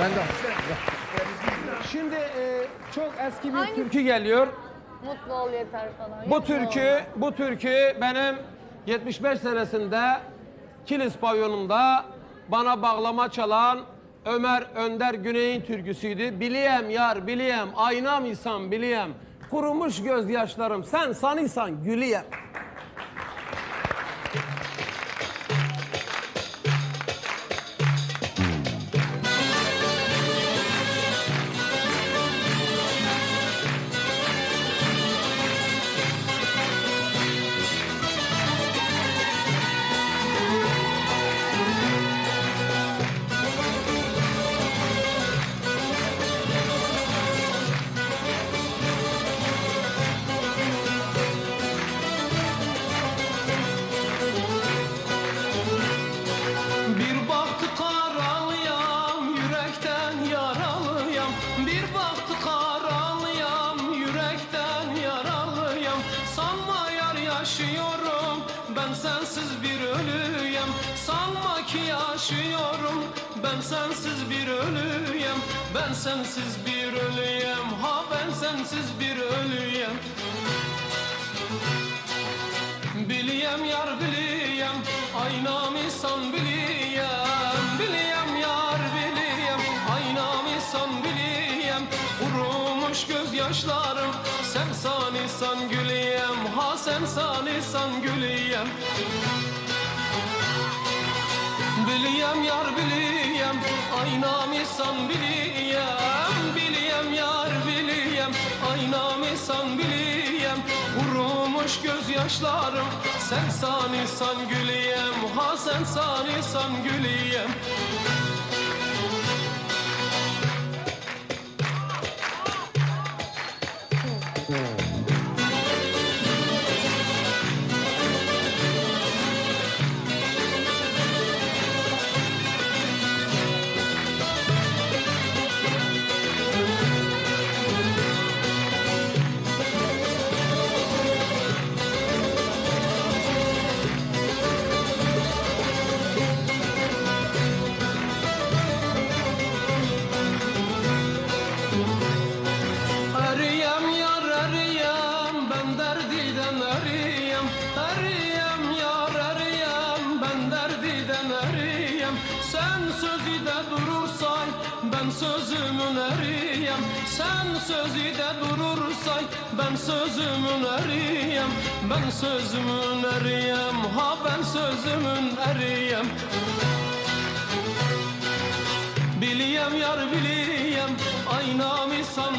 Ben de. Şimdi e, çok eski bir Hangi- türkü geliyor. Mutlu ol yeter falan. Bu Yok mu? türkü, bu türkü benim 75 senesinde Kilis pavyonunda bana bağlama çalan Ömer Önder Güney'in türküsüydü. Biliyem yar biliyem, aynam insan biliyem. Kurumuş gözyaşlarım, sen sanıysan güliyem. Sensiz bir ölüyem. Sanma ki yaşıyorum, ben sensiz bir ölüyem. Ben sensiz bir ölüyem, ha ben sensiz bir ölüyem. Biliyem yar biliyem Aynam insan biliyem Biliyem yar biliyem Aynam insan biliyem Kurumuş gözyaşlarım Sen sanisan güliyem Sen sanisan güliyem Biliyem yar biliyem Aynam insan biliyem. Biliyem yar biliyem Aynam insan biliyem. Kurumuş gözyaşlarım Sen sanisan güliyem Ha sen sanisan güliyem Eriyem ben sözümün eriyem Sen sözü de durursan ben sözümün eriyem Ben sözümün eriyem ha ben sözümün eriyem Biliyem yar biliyem Aynam insan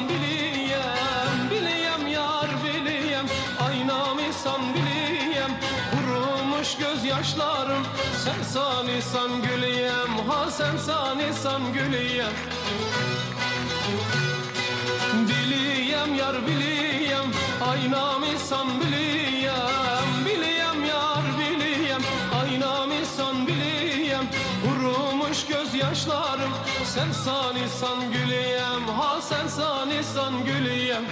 Gözyaşlarım Sen sanisan güliyem Ha sen sanisan güliyem Biliyem yar biliyem Aynam insan biliyem. Biliyem yar biliyem Aynam insan biliyem. Kurumuş gözyaşlarım Sen sanisan güliyem Ha sen sanisan güliyem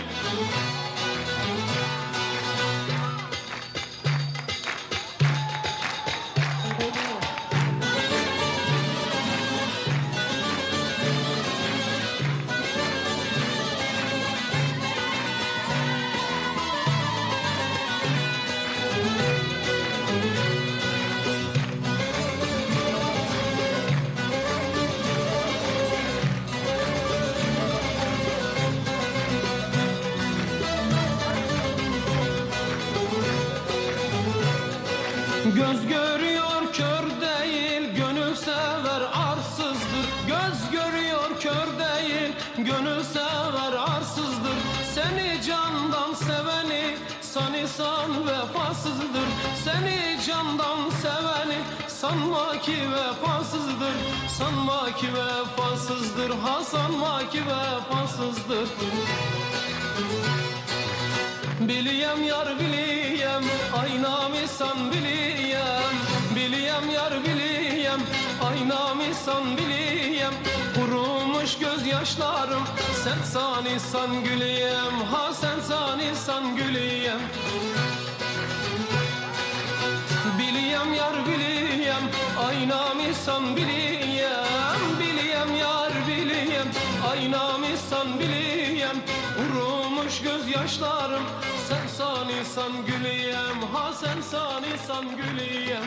Göz görüyor kör değil Gönül sever arsızdır. Göz görüyor kör değil Gönül sever arsızdır. Seni candan seveni Sanısan vefasızdır. Seni candan seveni Sanma ki vefasızdır. Sanma ki vefasızdır Ha sanma ki vefasızdır. Biliyem yar biliyem Aynam insan biliyem Biliyem yar biliyem Aynam insan biliyem. Kurumuş gözyaşlarım Sen sanisan güliyem Ha sen sanisan güliyem. Biliyem yar biliyem Aynam insan biliyem. Biliyem yar sanisan biliyem Kurumuş gözyaşlarım Sen sanisan güleyem Ha sen sanisan güleyem